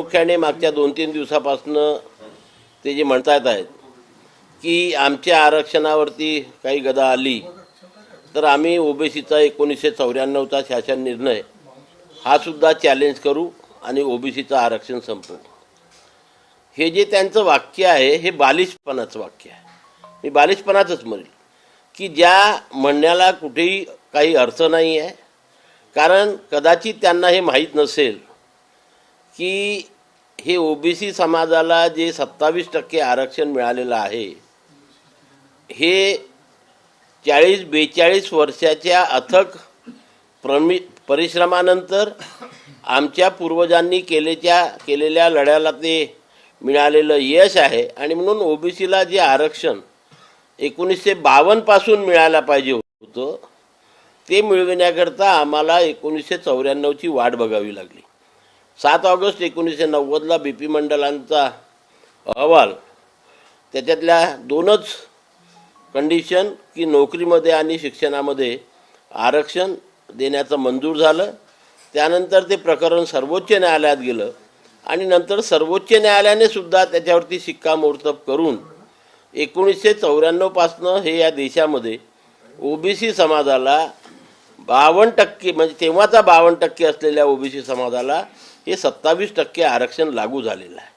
मुख्याने मागच्या दोन तीन दिवसापासनं ते जे म्हणतात आहेत की आमच्या आरक्षणावरती काही गदा आली तर आम्ही ओबीसीचा एकोणीसशे चौऱ्याण्णवचा शासन निर्णय हा सुद्धा चॅलेंज करू आणि ओबीसीचं आरक्षण संपवू. हे जे त्यांचं वाक्य आहे हे बालिशपणाचं वाक्य आहे. मी बालिशपणाचंच म्हणेल की ज्या म्हणण्याला कुठेही काही अर्थ नाही आहे कारण कदाचित त्यांना हे माहीत नसेल की हे ओबीसी समाजाला जे सत्तावीस टक्के आरक्षण मिळालेलं आहे हे चाळीस बेचाळीस वर्षाच्या अथक प्रमि परिश्रमानंतर आमच्या पूर्वजांनी केलेच्या केलेल्या लढ्याला ते मिळालेलं यश आहे. आणि म्हणून ओबीसीला जे आरक्षण एकोणीसशे बावन्नपासून मिळायला पाहिजे होतं ते मिळविण्याकरता आम्हाला एकोणीसशे चौऱ्याण्णवची वाट बघावी लागली. सात ऑगस्ट एकोणीसशे नव्वदला बी पी मंडलांचा अहवाल. त्याच्यातल्या दोनच कंडिशन की नोकरीमध्ये आणि शिक्षणामध्ये आरक्षण देण्याचं मंजूर झालं. त्यानंतर ते प्रकरण सर्वोच्च न्यायालयात गेलं आणि नंतर सर्वोच्च न्यायालयाने सुद्धा त्याच्यावरती शिक्कामोर्तब करून एकोणीसशे चौऱ्याण्णवपासनं हे या देशामध्ये ओबीसी समाजाला बावन्न टक्के म्हणजे तेव्हाचा बावन्न टक्के असलेल्या ओबीसी समाजाला हे सत्तावीस टक्के आरक्षण लागू झालेलं आहे.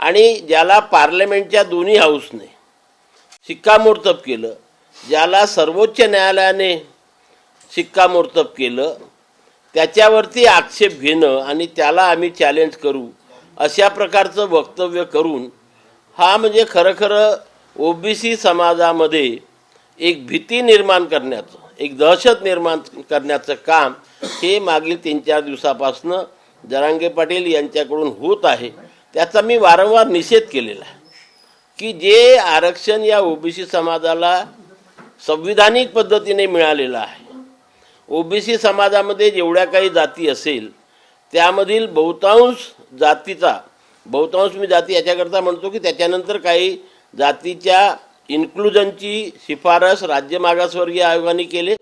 आणि ज्याला पार्लमेंटच्या दोन्ही हाऊसने शिक्कामोर्तब केलं ज्याला सर्वोच्च न्यायालयाने शिक्कामोर्तब केलं त्याच्यावरती आक्षेप घेणं आणि त्याला आम्ही चॅलेंज करू अशा प्रकारचं वक्तव्य करून हा म्हणजे खरं खरं ओबीसी समाजामध्ये एक भीती निर्माण करण्याचं एक दहशत निर्माण करण्याचं काम हे मागील तीन चार दिवसापासनं जरांगे पाटील यांच्याकडून होत आहे त्याचा मी वारंवार निषेध केलेला आहे. की जे आरक्षण या ओबीसी समाजाला संविधानिक पद्धतीने मिळालेलं आहे ओबीसी समाजामध्ये जेवढ्या काही जाती असेल त्यामधील बहुतांश जातीचा बहुतांश मी जाती याच्याकरता म्हणतो की त्याच्यानंतर काही जातीच्या इन्क्लुजनची शिफारस राज्य मागासवर्गीय आयोगाने केली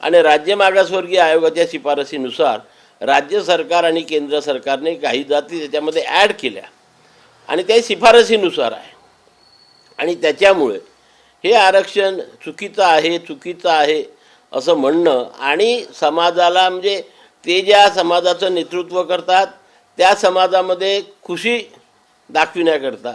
आणि राज्य मागासवर्गीय आयोगाच्या शिफारसीनुसार राज्य सरकार आणि केंद्र सरकारने काही जाती त्याच्यामध्ये ॲड केल्या. आणि त्या शिफारसीनुसार आहे. आणि त्याच्यामुळे हे आरक्षण चुकीचं आहे चुकीचं आहे असं म्हणणं आणि समाजाला म्हणजे ते ज्या समाजाचं नेतृत्व करतात त्या समाजामध्ये खुशी दाखविण्याकरता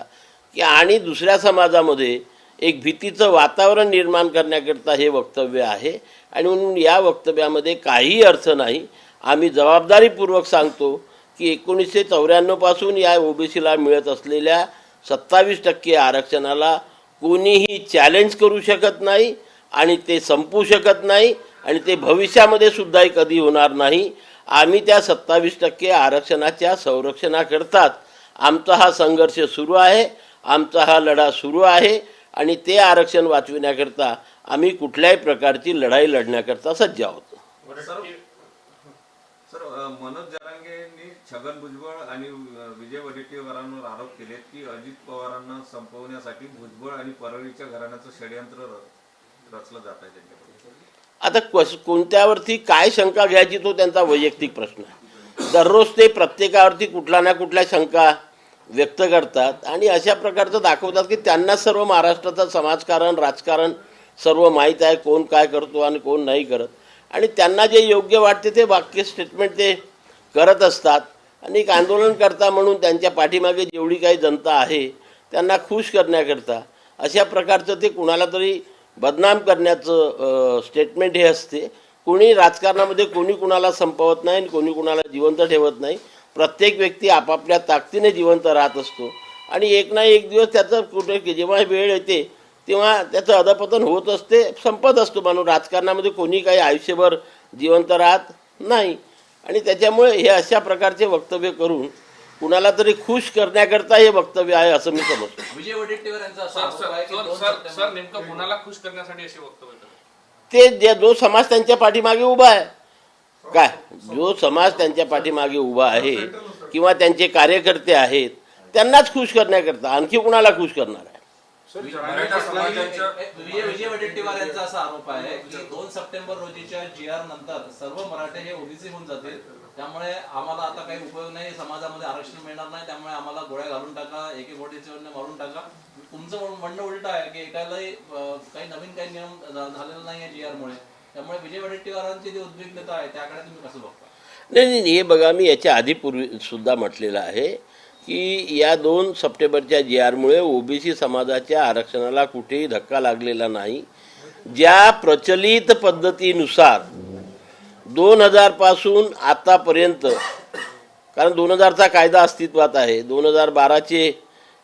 की आणि दुसऱ्या समाजामध्ये एक भीतीचं वातावरण निर्माण करण्याकरता हे वक्तव्य आहे. आणि म्हणून या वक्तव्यामध्ये काहीही अर्थ नाही. आम्ही जबाबदारीपूर्वक सांगतो की एकोणीसशे चौऱ्याण्णवपासून या ओबीसीला मिळत असलेल्या सत्तावीस टक्के आरक्षणाला कोणीही चॅलेंज करू शकत नाही आणि ते संपू शकत नाही आणि ते भविष्यामध्ये सुद्धाही कधी होणार नाही. आम्ही त्या सत्तावीस टक्के आरक्षणाच्या संरक्षणाकरताच आमचा हा संघर्ष सुरू आहे आमचा हा लढा सुरू आहे आणि ते आरक्षण वाचविण्याकरता आम्ही कुठल्याही प्रकारची लढाई लढण्याकरता सज्ज आहोत. सर मनोज जरांगेंनी छगन भुजबळ आणि विजय वडेट्टीवारांवर आरोप केले की अजित पवारांना संपवण्यासाठी भुजबळ आणि परळीच्या घराण्याचं षडयंत्र र- रचलं जात आहे त्यांच्याकडून. आता क्वस कोणत्यावरती काय शंका घ्यायची तो त्यांचा वैयक्तिक प्रश्न आहे. दररोज ते प्रत्येकावरती कुठल्या ना कुठल्या शंका व्यक्त करतात आणि अशा प्रकारचं दाखवतात की त्यांना सर्व महाराष्ट्राचं समाजकारण राजकारण सर्व माहीत आहे कोण काय करतो आणि कोण नाही करत. आणि त्यांना जे योग्य वाटते ते वाक्य स्टेटमेंट ते करत असतात. आणि एक आंदोलन करता म्हणून त्यांच्या पाठीमागे जेवढी काही जनता आहे त्यांना खुश करण्याकरता अशा प्रकारचं ते कुणाला तरी बदनाम करण्याचं स्टेटमेंट हे असते. कोणी राजकारणामध्ये कोणी कुणाला संपवत नाही आणि कोणी कुणाला जिवंत ठेवत नाही. प्रत्येक व्यक्ती आपापल्या ताकदीने जिवंत राहत असतो. आणि एक ना एक दिवस त्याचं कुठे जेव्हा वेळ येते तेव्हा त्याचं अधपतन होत असते संपत असतो माणूस. राजकारणामध्ये कोणी काही आयुष्यभर जिवंत राहत नाही. आणि त्याच्यामुळे हे अशा प्रकारचे वक्तव्य करून कुणाला तरी खुश करण्याकरता हे वक्तव्य आहे असं मी समजतो. विजय वडेट्टीवार यांचा असा सर आरोप सर आहे की सर दोन सर सप्टेंबर सर नेमकं कुणाला खुश करण्यासाठी असे वक्तव्य करतात? ते जे जो समाज त्यांच्या पाठीमागे उभा आहे. काय? जो समाज त्यांच्या पाठीमागे उभा आहे किंवा त्यांचे कार्यकर्ते आहेत त्यांनाच खुश करण्याकरता आणखी कुणाला खुश करणार आहे? मराठा समाजाच्या विजय विजय वडेट्टीवार यांचा असा आरोप आहे की दोन सप्टेंबर रोजीच्या जी आर नंतर सर्व मराठे हे ओबीसी होऊन जातील. त्यामुळे आम्हाला आता काही उपयोग नाही समाजामध्ये आरक्षण मिळणार नाही. त्यामुळे आम्हाला गोळ्या घालून टाका एके बोटीचे मारून टाका. तुमचं म्हण- म्हणणं उलट आहे की एकालाही काही नवीन काही नियम झालेला नाही आहे जी आर मुळे. त्यामुळे विजय वडेट्टीवारांची जी उद्विग्नता आहे त्याकडे तुम्ही कसं बघता? नाही नाही नाही, हे बघा मी याच्या आधी पूर्वी सुद्धा म्हटलेलं आहे. की या दोन सप्टेंबरच्या जी आरमुळे ओबीसी समाजाच्या आरक्षणाला कुठेही धक्का लागलेला नाही. ज्या प्रचलित पद्धतीनुसार दोन हजारपासून आतापर्यंत कारण दोन हजारचा कायदा अस्तित्वात आहे दोन हजार बाराचे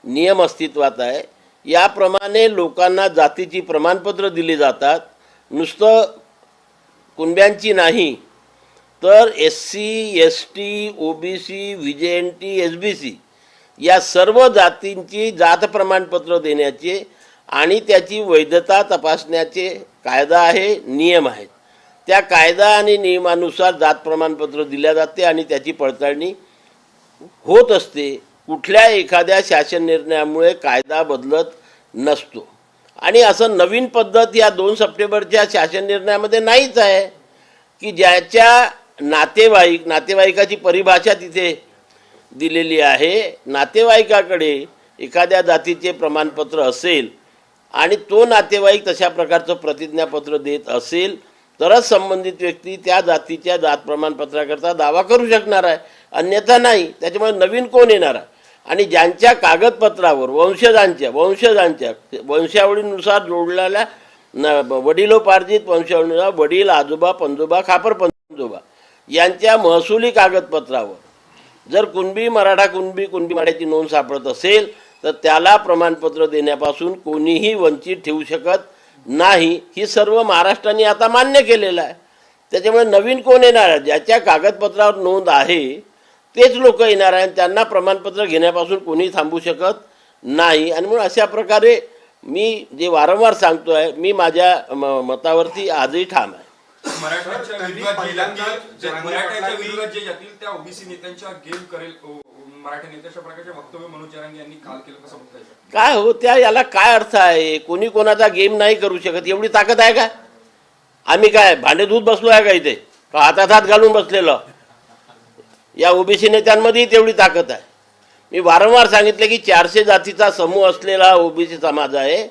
नियम अस्तित्वात आहे याप्रमाणे लोकांना जातीची प्रमाणपत्र दिली जातात. नुसतं कुणब्यांची नाही तर S C S T O B C V J N T S B C या सर्व जातींची जात प्रमाणपत्र देण्याचे आणि त्याची वैधता तपासण्याचे कायदा आहे नियम आहेत. त्या कायदा आणि नियमानुसार जात प्रमाणपत्र दिल्या जाते आणि त्याची पडताळणी होत असते. कुठल्या एखाद्या शासन निर्णयामुळे कायदा बदलत नसतो. आणि असं नवीन पद्धत या दोन सप्टेंबरच्या शासन निर्णयामध्ये नाहीच आहे की ज्याच्या नातेवाईक नातेवाईकाची परिभाषा तिथे दिलेली आहे. नातेवाईकाकडे एखाद्या जातीचे प्रमाणपत्र असेल आणि तो नातेवाईक तशा प्रकारचं प्रतिज्ञापत्र देत असेल तरच संबंधित व्यक्ती त्या जातीच्या जात प्रमाणपत्राकरता दावा करू शकणार आहे. अन्यथा नाही त्याच्यामुळे नवीन कोण येणार आहे? आणि ज्यांच्या कागदपत्रावर वंशजांच्या वंशजांच्या वंशावळीनुसार जोडलेल्या न वडिलोपार्जित वंशावळीनुसार वडील आजोबा पंजोबा खापर पंजोबा यांच्या महसुली कागदपत्रावर जर कुणबी मराठा कुणबी कुणबी मराठ्याची नोंद सापडत असेल तर त्याला प्रमाणपत्र देण्यापासून कोणीही वंचित ठेवू शकत नाही. ही सर्व महाराष्ट्राने आता मान्य केलेलं आहे. त्याच्यामुळे नवीन कोण येणार? आहे ज्याच्या कागदपत्रावर नोंद आहे तेच लोक येणार आहे आणि त्यांना प्रमाणपत्र घेण्यापासून कोणी थांबू शकत नाही. आणि म्हणून अशा प्रकारे मी जे वारंवार सांगतो आहे मी माझ्या म- मतावरती आजही ठाम आहे. मराठ्यांच्या विरोधात जे जातील मराठ्यांच्या विरोधात जे जातील त्या ओबीसी नेत्यांच्या गेम करेल मराठा नेत्याच्या प्रकारचे वक्तव्य मनोज जरांगे यांनी काल केलं कसं काय हो त्या याला काय अर्थ आहे? कोणी कोणाचा गेम नाही करू शकत एवढी ताकद आहे का? आम्ही काय भांडे दूध बसलो आहे का इथे? का हातात हात घालून बसलेलो? या ओबीसी नेत्यांमध्येही तेवढी ताकद आहे. मी वारंवार सांगितले की चारशे जातीचा समूह असलेला ओबीसी समाज आहे.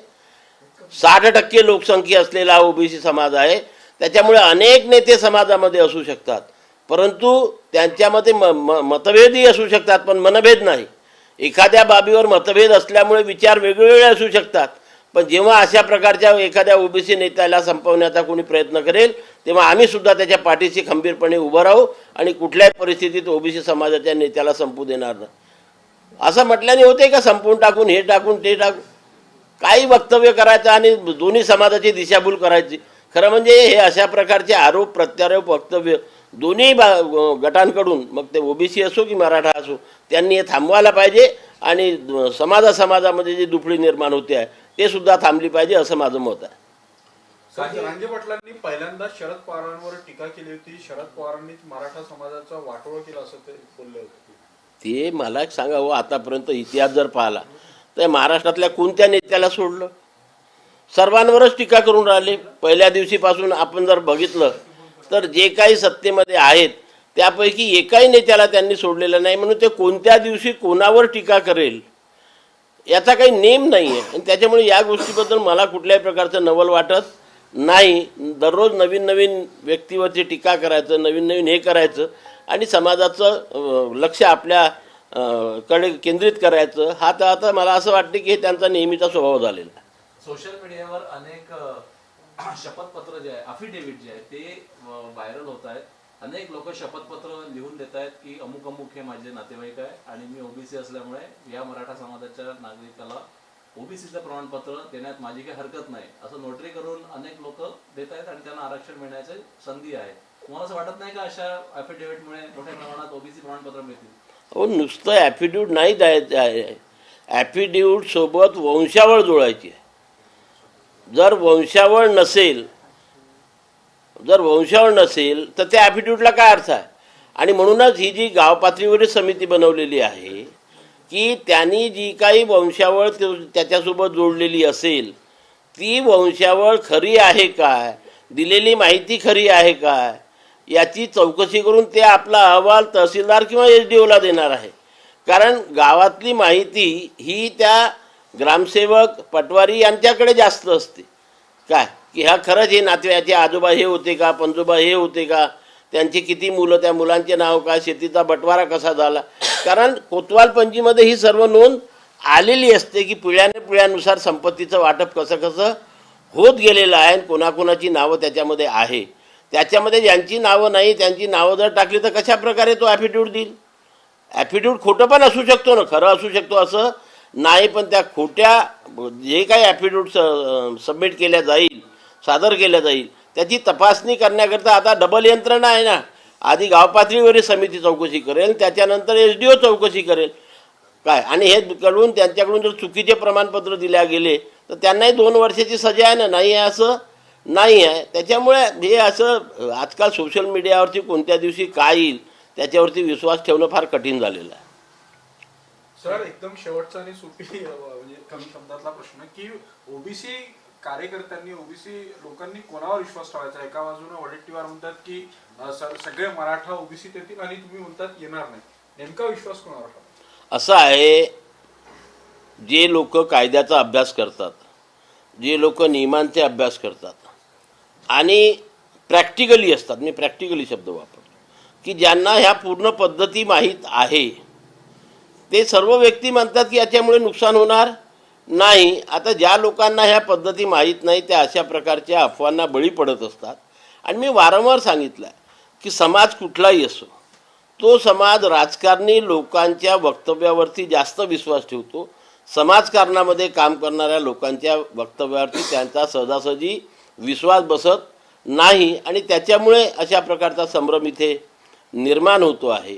साठ टक्के लोकसंख्या असलेला ओबीसी समाज आहे. त्याच्यामुळे अनेक नेते समाजामध्ये असू शकतात. परंतु त्यांच्यामध्ये म म मतभेदही असू शकतात पण मनभेद नाही. एखाद्या बाबीवर मतभेद असल्यामुळे विचार वेगवेगळे असू शकतात. पण जेव्हा अशा प्रकारच्या एखाद्या ओबीसी नेत्याला संपवण्याचा कोणी प्रयत्न करेल तेव्हा आम्ही सुद्धा त्याच्या पाठीशी खंबीरपणे उभं राहू आणि कुठल्याही परिस्थितीत ओबीसी समाजाच्या नेत्याला संपू देणार नाही. असं म्हटल्याने होते का संपवून टाकून हे टाकून ते टाकून? काही वक्तव्य करायचं आणि दोन्ही समाजाची दिशाभूल करायची. खरं म्हणजे हे अशा प्रकारचे आरोप प्रत्यारोप वक्तव्य दोन्ही बा गटांकडून मग ते ओबीसी असो की मराठा असो त्यांनी हे थांबवायला पाहिजे आणि समाजा समाजामध्ये जी दुफळी निर्माण होते आहे ते सुद्धा थांबली पाहिजे असं माझं मत आहे. जरांगे पाटलांनी पहिल्यांदा शरद पवारांवर टीका केली होती. शरद पवारांनीच मराठा समाजाचा वाटोळं केलं असं ते बोलले होते. ते मला एक सांगा हो आतापर्यंत इतिहास जर पाहिला तर महाराष्ट्रातल्या कोणत्या नेत्याला सोडलं? सर्वांवरच टीका करून राहिले. पहिल्या दिवशीपासून आपण जर बघितलं तर जे काही सत्तेमध्ये आहेत त्यापैकी एकाही नेत्याला त्यांनी सोडलेलं नाही. म्हणून ते कोणत्या दिवशी कोणावर टीका करेल याचा काही नेम नाही आहे आणि त्याच्यामुळे या गोष्टीबद्दल मला कुठल्याही प्रकारचं नवल वाटत नाही. दररोज नवीन नवीन व्यक्तीवरती टीका करायचं नवीन नवीन हे करायचं आणि समाजाचं लक्ष आपल्या कडे केंद्रित करायचं. हा तर आता मला असं वाटतं की हे त्यांचा नेहमीचा स्वभाव झालेला आहे. सोशल मीडियावर अनेक शपथपत्र जे आहे अफिडेव्हिट जे आहे ते व्हायरल होत आहेत. अनेक लोक शपथपत्र लिहून देत आहेत की अमुक अमुक हे माझे नातेवाईक आहे आणि मी ओबीसी असल्यामुळे या मराठा समाजाच्या नागरिकाला ओबीसीचं प्रमाणपत्र देण्यात माझी काही हरकत नाही. असं नोटरी करून अनेक लोक देत आहेत आणि त्यांना आरक्षण मिळण्याची संधी आहे. तुम्हाला असं वाटत नाही का अशा अफिडेव्हिटमुळे मोठ्या प्रमाणात ओबीसी प्रमाणपत्र मिळतील? हो नुसतं ॲफिड्यूट नाही द्यायचं ॲफिड्यूट सोबत वंशावळ जोडायची आहे. जर वंशावळ नसेल जर वंशावळ नसेल तर त्या ॲफिड्यूटला काय अर्थ आहे? आणि म्हणूनच ही जी गाव पातळीवरील समिती बनवलेली आहे की त्यांनी जी काही वंशावळ त्याच्यासोबत जोडलेली असेल ती वंशावळ खरी आहे काय? दिलेली माहिती खरी आहे काय? याची चौकशी करून ते आपला अहवाल तहसीलदार किंवा एस डी ओला देणार आहे. कारण गावातली माहिती ही त्या ग्रामसेवक पटवारी यांच्याकडे जास्त असते. काय? की ह्या खरंच हे नातेवाईचे आजोबा हे होते का? पंजोबा हे होते का? त्यांची किती मुलं त्या मुलांचे नाव काय शेतीचा बंटवारा कसा झाला? कारण कोतवाल पंजीमध्ये ही सर्व नोंद आलेली असते की पिढ्याने पिढ्यानुसार संपत्तीचं वाटप कसं कसं होत गेलेलं आहे आणि कोणाकोणाची नावं त्याच्यामध्ये आहे. त्याच्यामध्ये ज्यांची नावं नाही त्यांची नावं जर टाकली तर कशा प्रकारे तो ॲफिड्यूट देईल? ॲफिड्यूट खोटं पण असू शकतो ना? खरं असू शकतो असं नाही पण त्या खोट्या जे काही ॲफिडेविट सबमिट केल्या जाईल सादर केल्या जाईल त्याची तपासणी करण्याकरता आता डबल यंत्रणा आहे ना. आधी गाव पातळीवरील समिती चौकशी करेल त्याच्यानंतर एस डी ओ चौकशी करेल. काय? आणि हे कडून त्यांच्याकडून जर चुकीचे प्रमाणपत्र दिल्या गेले तर त्यांनाही दोन वर्षाची सजा आहे ना. नाही आहे असं? नाही आहे. त्याच्यामुळे हे असं आजकाल सोशल मीडियावरती कोणत्या दिवशी काय येईल त्याच्यावरती विश्वास ठेवणं फार कठीण झालेलं आहे. सर एकदम शेवटचा आणि सोपी म्हणजे कमी शब्दातला प्रश्न की ओबीसी कार्यकर्त्यांनी ओबीसी लोकांनी कोणावर विश्वास ठेवायचा? एका बाजूने वडेट्टीवार म्हणतात की सर सगळे मराठा ओबीसी येतील आणि तुम्ही म्हणतात येणार नाही. नेमका विश्वास कोणावर ठेवायचा? असं आहे जे लोक कायद्याचा अभ्यास करतात जे लोक नियमांचे अभ्यास करतात आणि प्रॅक्टिकली असतात मी प्रॅक्टिकली शब्द वापरतो की ज्यांना ह्या पूर्ण पद्धती माहीत आहे ते सर्व व्यक्ती म्हणतात की याच्यामुळे नुकसान होणार नाही. आता ज्या लोकांना ह्या पद्धती माहीत नाही त्या अशा प्रकारच्या अफवांना बळी पडत असतात. आणि मी वारंवार सांगितलं आहे की समाज कुठलाही असो तो समाज राजकारणी लोकांच्या वक्तव्यावरती जास्त विश्वास ठेवतो. समाजकारणामध्ये काम करणाऱ्या लोकांच्या वक्तव्यावरती त्यांचा सहजासहजी विश्वास बसत नाही. आणि त्याच्यामुळे अशा प्रकारचा संभ्रम इथे निर्माण होतो आहे.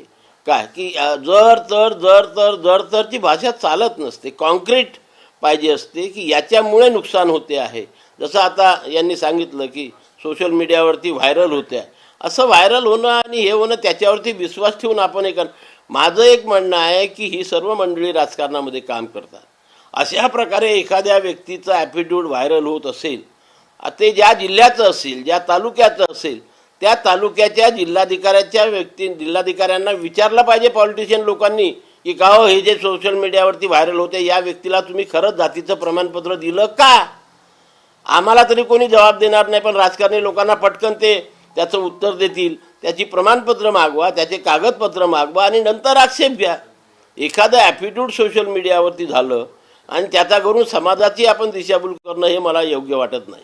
काय? की जर तर जर तर जर तर ती भाषा चालत नसते. कॉन्क्रीट पाहिजे असते की याच्यामुळे नुकसान होते आहे. जसं आता यांनी सांगितलं की सोशल मीडियावरती व्हायरल होते आहे असं व्हायरल होणं आणि हे होणं त्याच्यावरती विश्वास ठेवून आपण हे माझं एक म्हणणं आहे की ही सर्व मंडळी राजकारणामध्ये काम करतात. अशा प्रकारे एखाद्या व्यक्तीचा ॲपिट्यूड व्हायरल होत असेल ते ज्या जिल्ह्याचं असेल ज्या तालुक्याचं असेल त्या तालुक्याच्या जिल्हाधिकाऱ्याच्या व्यक्ती जिल्हाधिकाऱ्यांना विचारलं पाहिजे पॉलिटिशियन लोकांनी की का हो हे जे सोशल मीडियावरती व्हायरल होते या व्यक्तीला तुम्ही खरंच जातीचं प्रमाणपत्र दिलं का? आम्हाला तरी कोणी जबाब देणार नाही पण राजकारणी लोकांना पटकन ते त्याचं उत्तर देतील. त्याची प्रमाणपत्र मागवा त्याचे कागदपत्र मागवा आणि नंतर आक्षेप घ्या. एखादं ॲफिट्यूड सोशल मीडियावरती झालं आणि त्याचा करून समाजाची आपण दिशाभूल करणं हे मला योग्य वाटत नाही.